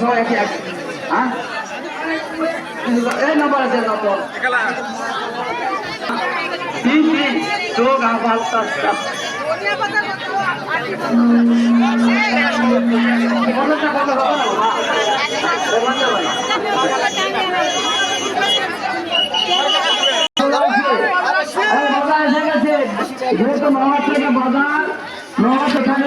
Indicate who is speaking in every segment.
Speaker 1: সবাই একে এক হ্যাঁ এই নাম্বার আছে নম্বর যোগ আবার বাজার নয় সেখানে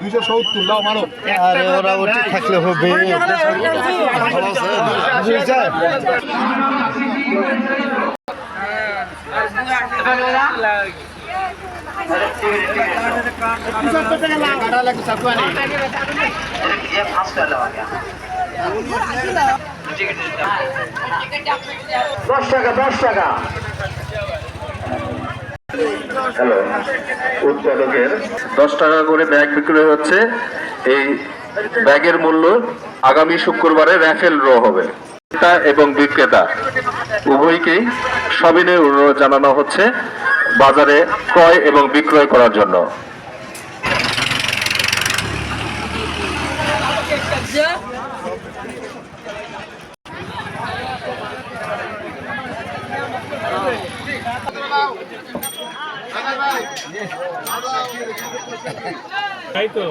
Speaker 2: দুইশো সত্তর লাও মারো
Speaker 1: আরে ওরা ওটি থাকলে হবে দশ টাকা দশ টাকা হ্যালো উৎপাদকের দশ টাকা করে ব্যাগ বিক্রয় হচ্ছে এই ব্যাগের মূল্য আগামী শুক্রবারে র্যাফেল র হবে ক্রেতা এবং বিক্রেতা উভয়কেই সবিনয় অনুরোধ জানানো হচ্ছে বাজারে ক্রয় এবং বিক্রয় করার জন্য
Speaker 3: তাই তো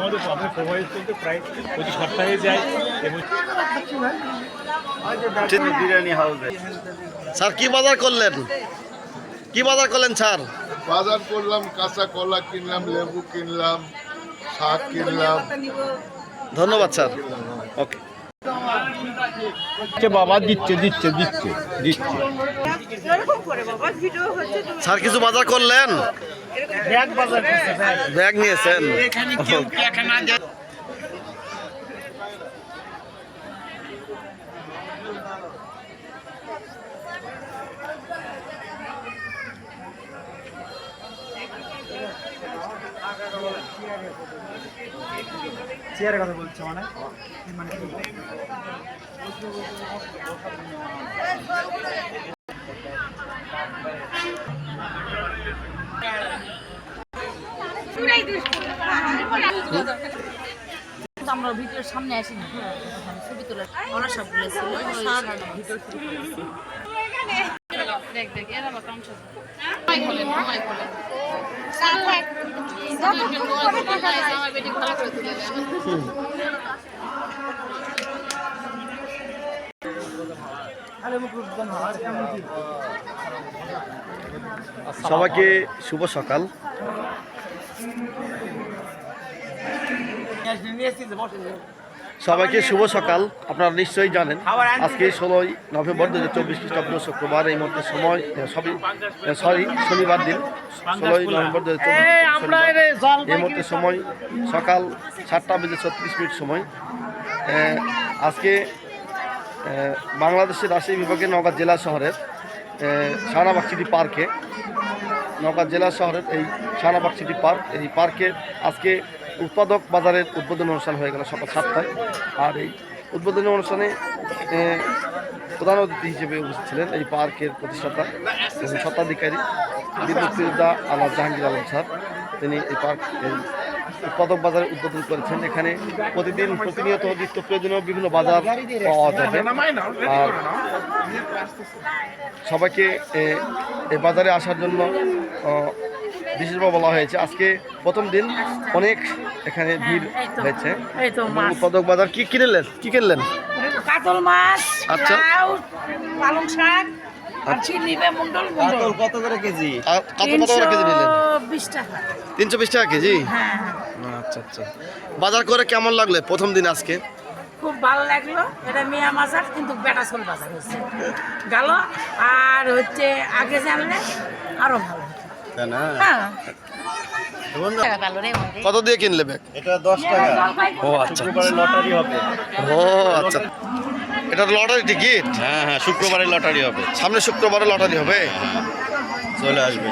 Speaker 3: আমাদের আমরা প্রভাবিত করতে প্রায় প্রতি সপ্তাহে যায় এবং বিরিয়ানি হাউসে স্যার কি বাজার করলেন কি বাজার করলেন স্যার
Speaker 4: বাজার করলাম কাঁচা কলা কিনলাম লেবু কিনলাম শাক কিনলাম
Speaker 3: ধন্যবাদ স্যার ওকে
Speaker 1: বাবা দিচ্ছে দিচ্ছে দিচ্ছে দিচ্ছে
Speaker 3: স্যার কিছু বাজার করলেন ব্যাগ নিয়েছেন
Speaker 5: চেয়ারের কথা বলছো মানে মানে আমরা ভিডিওর সামনে আসি না ছবি তোলার ওরা সবগুলো ছিল ভিডিও
Speaker 3: দেখ দেখ এরা বলে বলে সবাইকে শুভ সকাল নিয়ে আসছি বসে সবাইকে শুভ সকাল আপনারা নিশ্চয়ই জানেন আজকে ষোলোই নভেম্বর দু হাজার চব্বিশ খ্রিস্টাব্দ শুক্রবার এই মুহূর্তে সময় সবই সরি শনিবার দিন ষোলোই নভেম্বর দু হাজার এই মুহূর্তে সময় সকাল সাতটা বেজে ছত্রিশ মিনিট সময় আজকে বাংলাদেশের রাজশাহী বিভাগের নওগাঁ জেলা শহরের সারাবাগ সিটি পার্কে নগাঁদ জেলা শহরের এই সারাবাগ সিটি পার্ক এই পার্কে আজকে উৎপাদক বাজারের উদ্বোধনী অনুষ্ঠান হয়ে গেল সকাল সাতটায় আর এই উদ্বোধনী অনুষ্ঠানে প্রধান অতিথি হিসেবে উপস্থিত ছিলেন এই পার্কের প্রতিষ্ঠাতা এবং স্বত্বাধিকারী বিদ্যুৎদা আলাদ জাহাঙ্গীর আলম স্যার তিনি এই পার্ক উৎপাদক বাজারে উদ্বোধন করেছেন এখানে প্রতিদিন প্রতিনিয়ত নিত্য প্রয়োজনীয় বিভিন্ন বাজার পাওয়া যাবে আর সবাইকে এই বাজারে আসার জন্য বিশেষভাবে বলা হয়েছে আজকে প্রথম দিন অনেক এখানে হ্যাঁ, ভিড় হয়েছে উৎপাদক বাজার কি কিনলেন কি কিনলেন
Speaker 6: কাতল মাছ আচ্ছা পালং শাক আচ্ছা।
Speaker 3: কত কত করে কেজি তিনশো বিশ টাকা কেজি হ্যাঁ। আচ্ছা আচ্ছা বাজার করে কেমন লাগলো প্রথম দিন আজকে
Speaker 6: খুব ভালো লাগলো আর হচ্ছে আগে জানলে আরও ভালো হ্যাঁ।
Speaker 3: কত দিয়ে কিনলে ব্যাগ
Speaker 7: এটা দশ টাকা ও আচ্ছা লটারি হবে
Speaker 3: ও আচ্ছা এটা লটারি টিকিট
Speaker 7: হ্যাঁ হ্যাঁ শুক্রবারে লটারি হবে
Speaker 3: সামনে শুক্রবারে লটারি হবে হ্যাঁ, হ্যাঁ। চলে আসবে